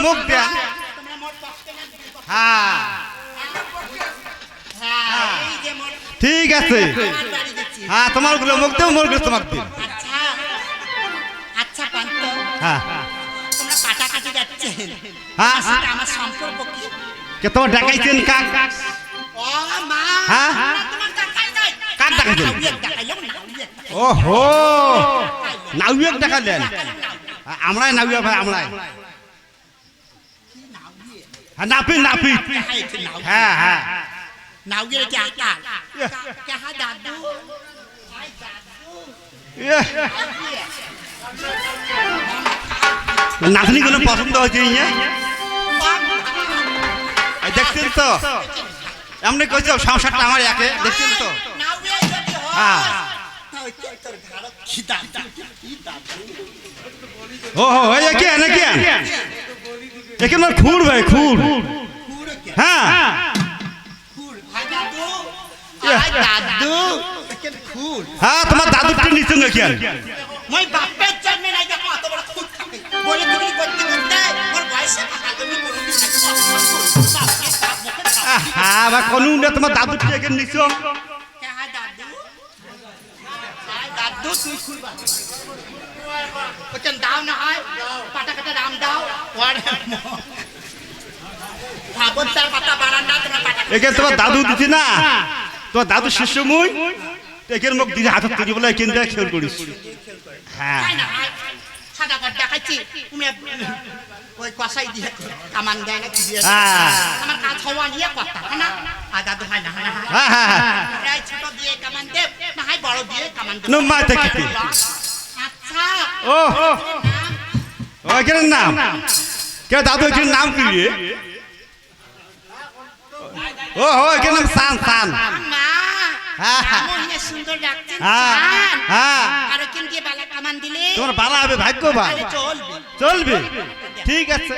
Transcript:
মুখ বিপক্ষে? হ্যাঁ হ্যাঁ ঠিক আছে হ্যাঁ তোমারগুলো মুখ দেবো মোরগুলো তোমাকে দিন হ্যাঁ হ্যাঁ। সম্পর্ক কি তোমার ডাকাইছেন কাক হ্যাঁ? না, তোমার কার দেখাইছেন? নাউরিয়াক দেখাইলাম, নাউরিয়াক। ওহো নাউয়েক দেখালেন আমরাই নাউয়া ভাই আমরাই হ্যাঁ নাপি নাপি। হ্যাঁ হ্যাঁ। নাউরিয়ার যে আকার। কাহা দাদু। আই দাদু নাতনি কোনো পছন্দ হয়েছে ইয়ে? দেখছেন তো? এমনি কইছো সংসারটা আমার একে দেখছেন তো? হয়, হ্যাঁ। কি কি। ও হো কি এনে কি একে আমার খুর ভাই খুর পুরো কে? হ্যাঁ। খুর। আই দাদু, দাদু। হ্যাঁ তোমার দাদুরটা নিচে নাকি মই বাপের জন্মে নাই দেখো অত বড় খুঁত থাকে। বলে তুমি করতে করতে বয়সে থাকা তুমি বাপ, মুখে হ্যাঁ বা কোন তোমার দাদুরটা একে নিচে কে হ্যাঁ দাদু দাদু তুই খুলবা বলছেন দাও না হয় পাটা কাটা দাম দাও ওরে পাতা বাড়ান না পাটা একে তোমার দাদু দিছি না তোমার দাদু শিষ্য মুই একের মুখ দিদি হাতত তুলি বলে এখান থেকে খেয়াল করিস হ্যাঁ সাদা কাঠ দেখাচ্ছি তুমি ওই কষাই দিয়ে কামান দেয় না কি দিয়ে। আমার কাজ হওয়া নিয়ে কথা না হয় হয়। হ্যাঁ ছোট দিয়ে কামান দেব বড় দিয়ে কামান দেব নো মা দেখিতে আচ্ছা। ও ও। এখানে নাম। কে দাদু এখানে নাম কি ও হো এখানে নাম সান সান। হ্যাঁ, হ্যাঁ। হ্যাঁ। হ্যাঁ। ওখান তোমার বালা হবে ভাগ্যবান। চলবে। ঠিক আছে।